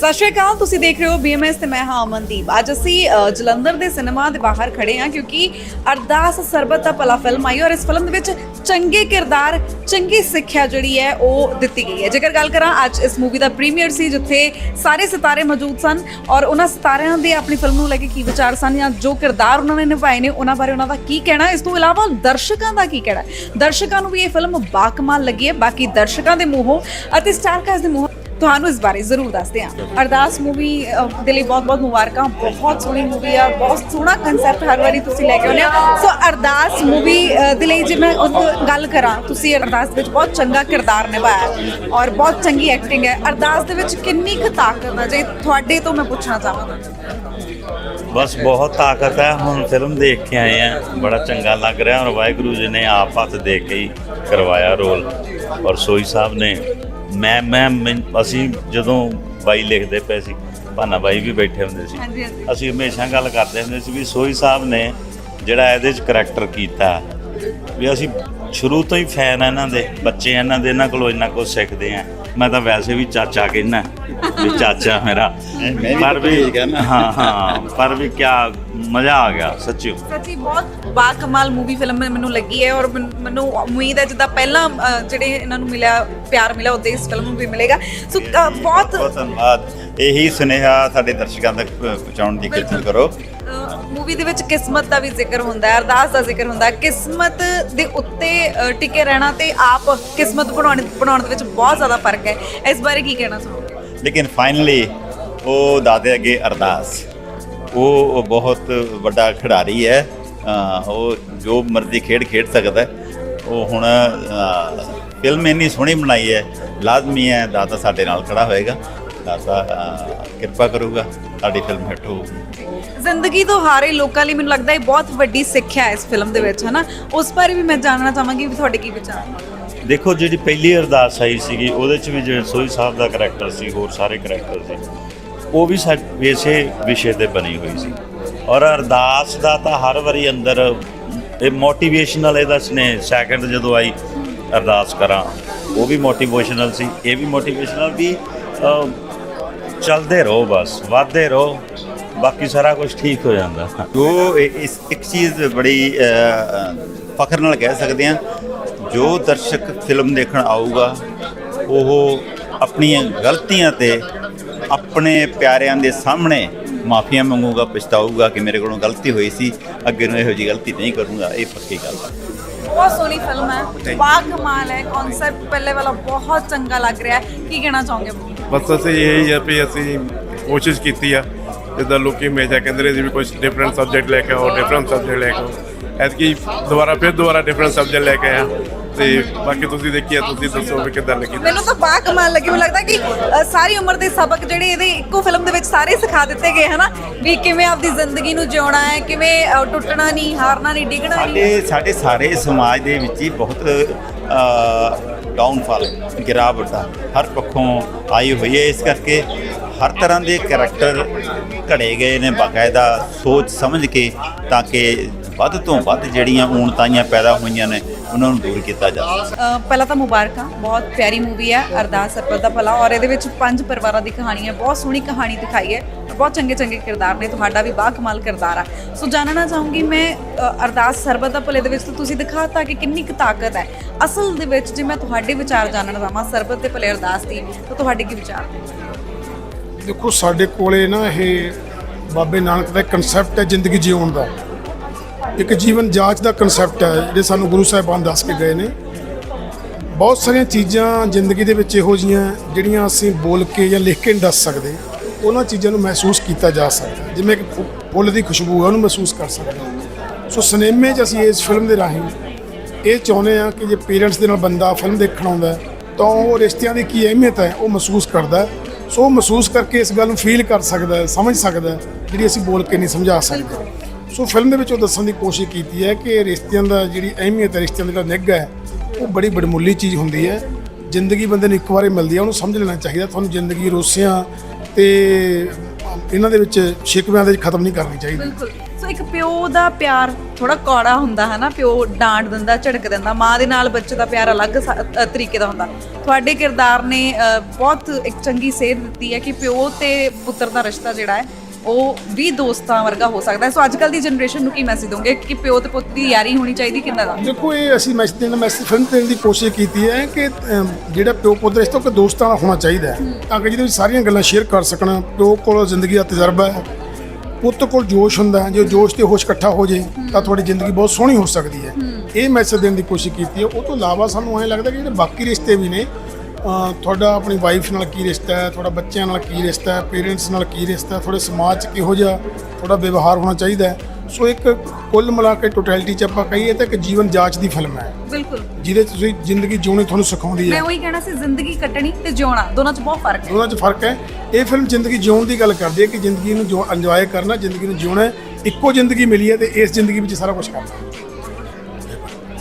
ਸਤਿ ਸ਼੍ਰੀ ਅਕਾਲ ਤੁਸੀਂ ਦੇਖ ਰਹੇ ਹੋ BMS ਤੇ ਮੈਂ ਹਾਂ ਅਮਨਦੀਪ। ਅੱਜ ਅਸੀਂ ਅ, ਜਲੰਧਰ ਦੇ ਸਿਨੇਮਾ ਦੇ ਬਾਹਰ ਖੜੇ ਹਾਂ ਕਿਉਂਕਿ ਅਰਦਾਸ ਸਰਬਤ ਦਾ ਭਲਾ ਫਿਲਮ ਆਈ ਔਰ ਇਸ ਫਿਲਮ ਦੇ ਵਿੱਚ ਚੰਗੇ ਕਿਰਦਾਰ ਚੰਗੀ ਸਿੱਖਿਆ ਜਿਹੜੀ ਹੈ ਉਹ ਦਿੱਤੀ ਗਈ ਹੈ। ਜੇਕਰ ਗੱਲ ਕਰਾਂ ਅੱਜ ਇਸ ਮੂਵੀ ਦਾ ਪ੍ਰੀਮੀਅਰ ਸੀ ਜਿੱਥੇ ਸਾਰੇ ਸਿਤਾਰੇ ਮੌਜੂਦ ਸਨ ਔਰ ਉਹਨਾਂ ਸਿਤਾਰਿਆਂ ਦੇ ਆਪਣੀ ਫਿਲਮ ਨੂੰ ਲੈ ਕੇ ਕੀ ਵਿਚਾਰ ਸਨ ਜਾਂ ਜੋ ਕਿਰਦਾਰ ਉਹਨਾਂ ਨੇ ਨਿਭਾਏ ਨੇ ਉਹਨਾਂ ਬਾਰੇ ਉਹਨਾਂ ਦਾ ਕੀ ਕਹਿਣਾ ਇਸ ਤੋਂ ਇਲਾਵਾ ਦਰਸ਼ਕਾਂ ਦਾ ਕੀ ਕਹਿਣਾ ਦਰਸ਼ਕਾਂ ਨੂੰ ਵੀ ਇਹ ਫਿਲਮ ਬਾਕਮਾਲ ਲੱਗੀ ਹੈ। ਬਾਕੀ ਦਰਸ਼ਕਾਂ ਦੇ ਮੂੰਹੋਂ ਅਤੇ ਸਟਾਰਕਾਸਟ ਦੇ ਮੂੰਹੋਂ ਤੁਹਾਨੂੰ ਇਸ ਬਾਰੇ ਜ਼ਰੂਰ ਦੱਸਦੇ ਹਾਂ। ਅਰਦਾਸ ਮੂਵੀ ਦੇ ਲਈ ਬਹੁਤ ਬਹੁਤ ਮੁਬਾਰਕਾਂ, ਬਹੁਤ ਸੋਹਣੀ ਮੂਵੀ ਆ, ਬਹੁਤ ਸੋਹਣਾ ਕਨਸੈਪਟ ਹਰ ਵਾਰੀ ਤੁਸੀਂ ਲੈ ਕੇ ਆਉਂਦੇ ਹੋ। ਸੋ ਅਰਦਾਸ ਮੂਵੀ ਦੇ ਲਈ ਜੇ ਮੈਂ ਉਹ ਗੱਲ ਕਰਾਂ, ਤੁਸੀਂ ਅਰਦਾਸ ਵਿੱਚ ਬਹੁਤ ਚੰਗਾ ਕਿਰਦਾਰ ਨਿਭਾਇਆ ਔਰ ਬਹੁਤ ਚੰਗੀ ਐਕਟਿੰਗ ਹੈ। ਅਰਦਾਸ ਦੇ ਵਿੱਚ ਕਿੰਨੀ ਕੁ ਤਾਕਤ ਹੈ ਜੇ ਤੁਹਾਡੇ ਤੋਂ ਮੈਂ ਪੁੱਛਣਾ ਚਾਹਾਂਗਾ। ਬਸ ਬਹੁਤ ਤਾਕਤ ਹੈ। ਹੁਣ ਫਿਲਮ ਦੇਖ ਕੇ ਆਏ ਆ ਬੜਾ ਚੰਗਾ ਲੱਗ ਰਿਹਾ ਔਰ ਵਾਹਿਗੁਰੂ ਜੀ ਨੇ ਆਪ ਹੱਥ ਦੇ ਕੇ ਹੀ ਕਰਵਾਇਆ ਰੋਲ। ਔਰ ਸੋਈ ਸਾਹਿਬ ਨੇ ਮੈਂ ਮੈਂ ਮੈਂ- ਅਸੀਂ ਜਦੋਂ ਬਾਈ ਲਿਖਦੇ ਪਏ ਸੀ ਭਾਨਾ ਬਾਈ ਵੀ ਬੈਠੇ ਹੁੰਦੇ ਸੀ ਹਾਂਜੀ ਹਾਂਜੀ। ਅਸੀਂ ਹਮੇਸ਼ਾ ਗੱਲ ਕਰਦੇ ਹੁੰਦੇ ਸੀ ਵੀ ਸੋਈ ਸਾਹਿਬ ਨੇ ਜਿਹੜਾ ਇਹਦੇ ਚ ਕਰੈਕਟਰ ਕੀਤਾ ਵੀ ਅਸੀਂ ਸ਼ੁਰੂ ਤੋਂ ਹੀ ਫੈਨ ਆ ਇਹਨਾਂ ਦੇ ਬੱਚੇ ਇਹਨਾਂ ਦੇ ਇਹਨਾਂ ਕੋਲੋਂ ਇੰਨਾ ਕੁਝ ਸਿੱਖਦੇ ਆ। ਮੈਂ ਤਾਂ ਵੈਸੇ ਵੀ ਚਾਚਾ ਕਹਿੰਦਾ ਵੀ ਚਾਚਾ ਮੇਰਾ। ਪਰ ਵੀ। ਹਾਂ ਹਾਂ ਪਰ ਵੀ ਕਿਆ ਮਜ਼ਾ ਆ ਗਿਆ ਸੱਚੀ। ਸੱਚੀ ਬਹੁਤ ਬਾ ਕਮਾਲ ਮੂਵੀ ਫਿਲਮ ਮੈਨੂੰ ਲੱਗੀ ਹੈ ਔਰ ਮੈਨ- ਉਮੀਦ ਹੈ ਜਿੱਦਾਂ ਪਹਿਲਾਂ ਜਿਹੜੇ ਇਹਨਾਂ ਨੂੰ ਮਿਲਿਆ ਪਿਆਰ ਮਿਲਿਆ ਉਦੋਂ ਇਸ ਫਿਲਮ ਨੂੰ ਵੀ ਮਿਲੇਗਾ। ਸੋ ਬਹੁਤ ਬਹੁਤ ਧੰਨਵਾਦ। ਇਹੀ ਸੁਨੇਹਾ ਸਾਡੇ ਦਰਸ਼ਕਾਂ ਤੱਕ ਪਹੁੰਚਾਉਣ ਦੀ ਕੋਸ਼ਿਸ਼ ਕਰੋ। ਮੂਵੀ ਦੇ ਵਿੱਚ ਕਿਸਮਤ ਦਾ ਵੀ ਜ਼ਿਕਰ ਹੁੰਦਾ ਹੈ ਅਰਦਾਸ ਦਾ ਜ਼ਿਕਰ ਹੁੰਦਾ ਹੈ। ਕਿਸਮਤ ਦੇ ਉੱਤੇ ਟਿਕੇ ਰਹਿਣਾ ਤੇ ਆਪ ਕਿਸਮਤ ਬਣਾਉਣ ਬਣਾਉਣ ਦੇ ਵਿੱਚ ਬਹੁਤ ਜ਼ਿਆਦਾ ਫ਼ਰਕ ਹੈ। ਇਸ ਬਾਰੇ ਕੀ ਕਹਿਣਾ ਚਾਹੋਗੇ? ਲੇਕਿਨ ਫਾਈਨਲੀ ਉਹ ਦਾਦੇ ਅੱਗੇ ਅਰਦਾਸ। ਉਹ ਬਹੁਤ ਵੱਡਾ ਖਿਡਾਰੀ ਹੈ। ਉਹ ਜੋ ਮਰਜ਼ੀ ਖੇਡ ਖੇਡ ਸਕਦਾ ਉਹ ਹੁਣ ਫਿਲਮ ਇੰਨੀ ਸੋਹਣੀ ਬਣਾਈ ਹੈ। ਲਾਜ਼ਮੀ ਹੈ। ਦਾਤਾ ਸਾਡੇ ਨਾਲ ਖੜਾ ਹੋਏਗਾ। ਦਾਤਾ ਕਿਰਪਾ ਕਰੂਗਾ ਸਾਡੀ ਫਿਲਮ ਹਿੱਟ ਹੋਊਗੀ ਜ਼ਿੰਦਗੀ ਤੋਂ ਹਾਰੇ ਲੋਕਾਂ ਲਈ ਮੈਨੂੰ ਲੱਗਦਾ ਇਹ ਬਹੁਤ ਵੱਡੀ ਸਿੱਖਿਆ ਹੈ ਇਸ ਫਿਲਮ ਦੇ ਵਿੱਚ, ਹਨਾ? ਉਸ ਬਾਰੇ ਵੀ ਮੈਂ ਜਾਣਨਾ ਚਾਹਾਂਗੀ ਵੀ ਤੁਹਾਡੇ ਕੀ ਵਿਚਾਰ ਨੇ? ਦੇਖੋ ਜਿਹੜੀ ਪਹਿਲੀ ਅਰਦਾਸ ਆਈ ਸੀਗੀ ਉਹਦੇ ਚ ਵੀ ਜਿਹੜੇ ਸੋਈ ਸਾਹਿਬ ਦਾ ਕਰੈਕਟਰ ਸੀ ਹੋਰ ਸਾਰੇ ਕਰੈਕਟਰ ਸੀ ਉਹ ਵੀ ਸਾ- ਇਸੇ ਵਿਸ਼ੇ ਤੇ ਬਣੀ ਹੋਈ ਸੀ। ਔਰ ਅਰਦਾਸ ਦਾ ਤਾਂ ਹਰ ਵਾਰੀ ਅੰਦਰ ਇਹ ਮੋਟੀਵੇਸ਼ਨਲ ਇਹਦਾ ਸਨੇ ਸੈਕਿੰਡ ਜਦੋਂ ਆਈ ਅਰਦਾਸ ਕਰਾਂ ਉਹ ਵੀ ਮੋਟੀਵੇਸ਼ਨਲ ਸੀ ਇਹ ਵੀ ਮੋਟੀਵੇਸ਼ਨਲ ਵੀ ਅਹ, ਚੱਲਦੇ ਰਹੋ ਬਸ ਵਧਦੇ ਰਹੋ ਬਾਕੀ ਸਾਰਾ ਕੁਝ ਠੀਕ ਹੋ ਜਾਂਦਾ। ਉਹ ਇ- ਇਸ ਇੱਕ ਚੀਜ਼ ਬੜੀ ਫਖਰ ਨਾਲ ਕਹਿ ਸਕਦੇ ਹਾਂ ਜੋ ਦਰਸ਼ਕ ਫਿਲਮ ਦੇਖਣ ਆਊਗਾ ਉਹ ਆਪਣੀਆਂ ਗਲਤੀਆਂ ਤੇ ਆਪਣੇ ਪਿਆਰਿਆਂ ਦੇ ਸਾਹਮਣੇ ਮਾਫੀਆਂ ਮੰਗੂਗਾ ਪਛਤਾਊਗਾ ਕਿ ਮੇਰੇ ਕੋਲੋਂ ਗਲਤੀ ਹੋਈ ਸੀ ਅੱਗੇ ਨੂੰ ਇਹੋ ਜਿਹੀ ਗਲਤੀ ਨਹੀਂ ਕਰੂੰਗਾ ਇਹ ਪੱਕੀ ਗੱਲ ਹੈ ਬਹੁਤ ਸੋਹਣੀ ਫਿਲਮ ਹੈ। ਬਾ ਕਮਾਲ ਹੈ ਕਨਸੈਪਟ ਪਹਿਲੇ ਵਾਲਾ ਬਹੁਤ ਚੰਗਾ ਲੱਗ ਰਿਹਾ ਹੈ। ਕੀ ਕਹਿਣਾ ਚਾਹੋਗੇ? ਬਸ ਅਸੀਂ ਇਹੀ ਹੈ ਵੀ ਅਸੀਂ ਕੋਸ਼ਿਸ਼ ਕੀਤੀ ਆ ਜਿੱਦਾਂ ਲੋਕੀ ਹਮੇਸ਼ਾ ਕਹਿੰਦੇ ਰਹੇ ਸੀ ਵੀ ਕੁਝ ਡਿਫਰੈਂਟ ਸਬਜੈਕਟ ਲੈ ਕੇ ਆਓ ਡਿਫਰੈਂਟ ਸਬਜੈਕਟ ਲੈ ਕੇ ਆਓ। ਐਤਕੀ ਦੁਬਾਰਾ ਫਿਰ ਦੁਬਾਰਾ ਡਿਫਰੈਂਟ ਸਬਜੈਕਟ ਲੈ ਕੇ ਆਇਆ। ਤੇ ਬਾਕੀ ਤੁਸੀਂ ਦੇਖੀਏ ਤੁਸੀਂ ਦੱਸੋ ਵੀ ਕਿੱਦਾਂ ਲੱਗੀ। ਮੈਨੂੰ ਤਾਂ ਬਾ ਕਮਾਲ ਲੱਗੀ। ਮੈਨੂੰ ਲੱਗਦਾ ਕਿ ਅ, ਸਾਰੀ ਉਮਰ ਦੇ ਸਬਕ ਜਿਹੜੇ ਇਹਦੇ ਇੱਕੋ ਫਿਲਮ ਦੇ ਵਿੱਚ ਸਾਰੇ ਸਿਖਾ ਦਿੱਤੇ ਗਏ ਹਨਾ? ਵੀ ਕਿਵੇਂ ਆਪਦੀ ਜ਼ਿੰਦਗੀ ਨੂੰ ਜਿਉਣਾ ਹੈ ਕਿਵੇਂ ਅ, ਟੁੱਟਣਾ ਨਹੀਂ ਹਾਰਨਾ ਨਹੀਂ ਡਿੱਗਣਾ ਨਹੀਂ। ਸਾਡੇ ਸਾਡੇ ਸਾਰੇ ਸਮਾਜ ਦੇ ਵਿੱਚ ਹੀ ਬਹੁਤ ਡਾਊਨਫਾਲ ਗਿਰਾਵਟ ਆ ਹਰ ਪੱਖੋਂ ਆਈ ਹੋਈ ਹੈ। ਇਸ ਕਰਕੇ ਹਰ ਤਰ੍ਹਾਂ ਦੇ ਕਰੈਕਟਰ ਘੜੇ ਗਏ ਨੇ, ਬਾਕਾਇਦਾ ਸੋਚ ਸਮਝ ਕੇ, ਤਾਂ ਕਿ ਵੱਧ ਤੋਂ ਵੱਧ ਜਿਹੜੀਆਂ ਊਣਤਾਈਆਂ ਪੈਦਾ ਹੋਈਆਂ ਨੇ, ਉਹਨਾਂ ਨੂੰ ਦੂਰ ਕੀਤਾ ਜਾ ਸਕੇ। ਪਹਿਲਾਂ ਤਾਂ ਮੁਬਾਰਕਾਂ ਬਹੁਤ ਪਿਆਰੀ ਮੂਵੀ ਹੈ ਅਰਦਾਸ ਸਰਬਤ ਦਾ ਭਲਾ, ਔਰ ਇਹਦੇ ਵਿੱਚ ਪੰਜ ਪਰਿਵਾਰਾਂ ਦੀ ਕਹਾਣੀ ਹੈ ਬਹੁਤ ਸੋਹਣੀ ਕਹਾਣੀ ਦਿਖਾਈ ਹੈ ਬਹੁਤ ਚੰਗੇ ਚੰਗੇ ਕਿਰਦਾਰ ਨੇ, ਤੁਹਾਡਾ ਵੀ ਬਾ ਕਮਾਲ ਕਿਰਦਾਰ ਆ। ਸੋ ਜਾਣਨਾ ਚਾਹੂੰਗੀ ਮੈਂ ਅਰਦਾਸ ਸਰਬਤ ਦਾ ਭਲੇ ਦੇ ਵਿੱਚ ਤਾਂ ਤੁਸੀਂ ਦਿਖਾਤਾ ਕਿ ਕਿੰਨੀ ਕੁ ਤਾਕਤ ਹੈ। ਅਸਲ ਦੇ ਵਿੱਚ ਜੇ ਮੈਂ ਤੁਹਾਡੇ ਵਿਚਾਰ ਜਾਣਨਾ ਚਾਹਾਂ, ਸਰਬਤ ਦੇ ਭਲੇ ਅਰਦਾਸ ਦੀ, ਤਾਂ ਤੁਹਾਡੇ ਕੀ ਵਿਚਾਰ ਨੇ? ਦੇਖੋ, ਸਾਡੇ ਕੋਲੇ ਨਾ ਇਹ ਬਾਬੇ ਨਾਨਕ ਦਾ ਕਨਸੈਪਟ ਹੈ ਜ਼ਿੰਦਗੀ ਜਿਉਣ ਦਾ। ਇੱਕ ਜੀਵਨ ਜਾਂਚ ਦਾ ਕਨਸੈਪਟ ਹੈ, ਜਿਹੜੇ ਸਾਨੂੰ ਗੁਰੂ ਸਾਹਿਬਾਨ ਦੱਸ ਕੇ ਗਏ ਨੇ। ਬਹੁਤ ਸਾਰੀਆਂ ਚੀਜ਼ਾਂ ਜ਼ਿੰਦਗੀ ਦੇ ਵਿੱਚ ਇਹੋ ਜੀਆਂ ਜਿਹੜੀਆਂ ਅਸੀਂ ਬੋਲ ਕੇ ਜਾਂ ਲਿਖ ਕੇ ਨਹੀਂ ਦੱਸ ਸਕਦੇ, ਉਹਨਾਂ ਚੀਜ਼ਾਂ ਨੂੰ ਮਹਿਸੂਸ ਕੀਤਾ ਜਾ ਸਕਦਾ ਜਿਵੇਂ ਕਿ ਫੁ- ਫੁੱਲ ਦੀ ਖੁਸ਼ਬੂ ਹੈ, ਉਹਨੂੰ ਮਹਿਸੂਸ ਕਰ ਸਕਦੇ ਸੋ ਸਿਨੇਮੇ 'ਚ ਅਸੀਂ ਇਸ ਫਿਲਮ ਦੇ ਰਾਹੀਂ ਇਹ ਚਾਹੁੰਦੇ ਆ ਕਿ ਜੇ ਪੇਰੈਂਟਸ ਦੇ ਨਾਲ ਬੰਦਾ ਫਿਲਮ ਦੇਖਣ ਆਉਂਦਾ ਤਾਂ ਉਹ ਰਿਸ਼ਤਿਆਂ ਦੀ ਕੀ ਅਹਿਮੀਅਤ ਹੈ, ਉਹ ਮਹਿਸੂਸ ਕਰਦਾ ਸੋ ਮਹਿਸੂਸ ਕਰਕੇ ਇਸ ਗੱਲ ਨੂੰ ਫੀਲ ਕਰ ਸਕਦਾ ਹੈ ਸਮਝ ਸਕਦਾ ਹੈ, ਜਿਹੜੀ ਅਸੀਂ ਬੋਲ ਕੇ ਨਹੀਂ ਸਮਝਾ ਸਕਦੇ। ਸੋ ਫਿਲਮ ਦੇ ਵਿੱਚ ਉਹ ਦੱਸਣ ਦੀ ਕੋਸ਼ਿਸ਼ ਕੀਤੀ ਹੈ ਕਿ ਰਿਸ਼ਤਿਆਂ ਦਾ ਜਿਹੜੀ ਅਹਿਮੀਅਤ ਹੈ ਰਿਸ਼ਤਿਆਂ ਦਾ ਜਿਹੜਾ ਨਿੱਘ ਹੈ ਉਹ ਬੜੀ ਬੜਮੁੱਲੀ ਚੀਜ਼ ਹੁੰਦੀ ਹੈ। ਜ਼ਿੰਦਗੀ ਬੰਦੇ ਨੂੰ ਇੱਕ ਵਾਰੀ ਮਿਲਦੀ ਹੈ ਉਹਨੂੰ ਸਮਝ ਲੈਣਾ ਚਾਹੀਦਾ। ਤੁਹਾਨੂੰ ਜ਼ਿੰਦਗੀ ਰੋਸਿਆਂ ਤੇ ਇਹਨਾਂ ਦੇ ਵਿੱਚ ਸ਼ਿਕਵਿਆਂ ਦੇ ਵਿੱਚ ਖਤਮ ਨਹੀਂ ਕਰਨੀ ਚਾਹੀਦੀ। ਬਿਲਕੁਲ। ਸੋ ਇੱਕ ਪਿਓ ਦਾ ਪਿਆਰ ਥੋੜਾ ਕੌੜਾ ਹੁੰਦਾ ਹੈ ਨਾ ਪਿਓ ਡਾਂਟ ਦਿੰਦਾ ਝੜਕ ਦਿੰਦਾ ਮਾਂ ਦੇ ਨਾਲ ਬੱਚੇ ਦਾ ਪਿਆਰ ਅਲੱਗ ਸ- ਅ, ਤਰੀਕੇ ਦਾ ਹੁੰਦਾ। ਤੁਹਾਡੇ ਕਿਰਦਾਰ ਨੇ ਅ, ਬਹੁਤ ਇੱਕ ਚੰਗੀ ਸੇਧ ਦਿੱਤੀ ਹੈ ਕਿ ਪਿਓ ਤੇ ਪੁੱਤਰ ਦਾ ਰਿਸ਼ਤਾ ਜਿਹੜਾ ਹੈ ਉਹ ਵੀ ਦੋਸਤਾਂ ਵਰਗਾ ਹੋ ਸਕਦਾ ਹੈ। ਸੋ ਅੱਜ ਕੱਲ ਦੀ ਜਨਰੇਸ਼ਨ ਨੂੰ ਕੀ ਮੈਸੇਜ ਦੋਗੇ? ਕਿ ਪਿਓ ਤੇ ਪੁੱਤ ਦੀ ਯਾਰੀ ਹੋਣੀ ਚਾਹੀਦੀ ਕਿੰਨਾ ਦਾ? ਦੇਖੋ ਇਹ ਅਸੀਂ ਮੈਸੇਜ ਦੇਣ ਮੈਸੇਜ ਫਿਲਮ ਦੇਣ ਦੀ ਕੋਸ਼ਿਸ਼ ਕੀਤੀ ਹੈ ਕਿ ਅਮ, ਜਿਹੜਾ ਪਿਓ ਪੁੱਤ ਰਿਸ਼ਤਾ ਉਹ ਇੱਕ ਦੋਸਤਾਂ ਨਾਲ ਹੋਣਾ ਚਾਹੀਦਾ ਹੈ। ਤਾਂ ਕਿ ਜਿਹਦੇ ਵਿੱਚ ਸਾਰੀਆਂ ਗੱਲਾਂ ਸ਼ੇਅਰ ਕਰ ਸਕਣ। ਪਿਓ ਕੋਲ ਜ਼ਿੰਦਗੀ ਦਾ ਤਜਰਬਾ ਹੈ। ਪੁੱਤ ਕੋਲ ਜੋਸ਼ ਹੁੰਦਾ ਹੈ। ਜੇ ਜੋਸ਼ ਤੇ ਹੋਸ਼ ਇਕੱਠਾ ਹੋ ਜੇ ਤਾਂ ਤੁਹਾਡੀ ਜ਼ਿੰਦਗੀ ਬਹੁਤ ਸੋਹਣੀ ਹੋ ਸਕਦੀ ਹੈ। ਇਹ ਮੈਸੇਜ ਦੇਣ ਦੀ ਕੋਸ਼ਿਸ਼ ਕੀਤੀ ਹੈ। ਉਹ ਤੋਂ ਇਲਾਵਾ ਸਾਨੂੰ ਐਂ ਲੱਗਦਾ ਕਿ ਜਿਹੜੇ ਬਾਕੀ ਰਿਸ਼ਤੇ ਵੀ ਨੇ ਤੁਹਾਡਾ ਆਪਣੀ ਵਾਈਫ ਨਾਲ ਕੀ ਰਿਸ਼ਤਾ ਹੈ? ਤੁਹਾਡਾ ਬੱਚਿਆਂ ਨਾਲ ਕੀ ਰਿਸ਼ਤਾ ਹੈ? ਪੇਰੈਂਟਸ ਨਾਲ ਕੀ ਰਿਸ਼ਤਾ ਹੈ? ਤੁਹਾਡੇ ਸਮਾਜ 'ਚ ਕਿਹੋ ਜਿਹਾ ਤੁਹਾਡਾ ਵਿਵਹਾਰ ਹੋਣਾ ਚਾਹੀਦਾ ਹੈ? ਸੋ ਇੱਕ ਕੁੱਲ ਮਿਲਾ ਕੇ ਟੋਟੈਲਿਟੀ 'ਚ ਆਪਾਂ ਕਹੀਏ ਤਾਂ ਇੱਕ ਜੀਵਨ ਜਾਂਚ ਦੀ ਫਿਲਮ ਹੈ। ਬਿਲਕੁਲ। ਜਿਹਦੇ 'ਚ ਤੁਸੀਂ ਜ਼ਿੰਦਗੀ ਜਿਉਣੀ ਤੁਹਾਨੂੰ ਸਿਖਾਉਂਦੀ ਮੈਂ ਹੈ ਉਹੀ ਕਹਿਣਾ ਸੀ ਜ਼ਿੰਦਗੀ ਕੱਟਣੀ ਤੇ ਜਿਉਣਾ ਦੋਨਾਂ 'ਚ ਬਹੁਤ ਫ਼ਰਕ ਹੈ। ਦੋਨਾਂ 'ਚ ਫ਼ਰਕ ਹੈ। ਇਹ ਫਿਲਮ ਜ਼ਿੰਦਗੀ ਜਿਉਣ ਦੀ ਗੱਲ ਕਰਦੀ ਹੈ ਕਿ ਜ਼ਿੰਦਗੀ ਨੂੰ ਜੋ ਇੰਜੋਏ ਕਰਨਾ ਜ਼ਿੰਦਗੀ ਨੂੰ ਜਿਉਣਾ। ਇੱਕੋ ਜ਼ਿੰਦਗੀ ਮਿਲੀ ਹੈ ਤੇ ਇਸ ਜ਼ਿੰਦਗੀ ਵਿੱਚ ਸਾਰਾ ਕੁਝ ਕਰਨਾ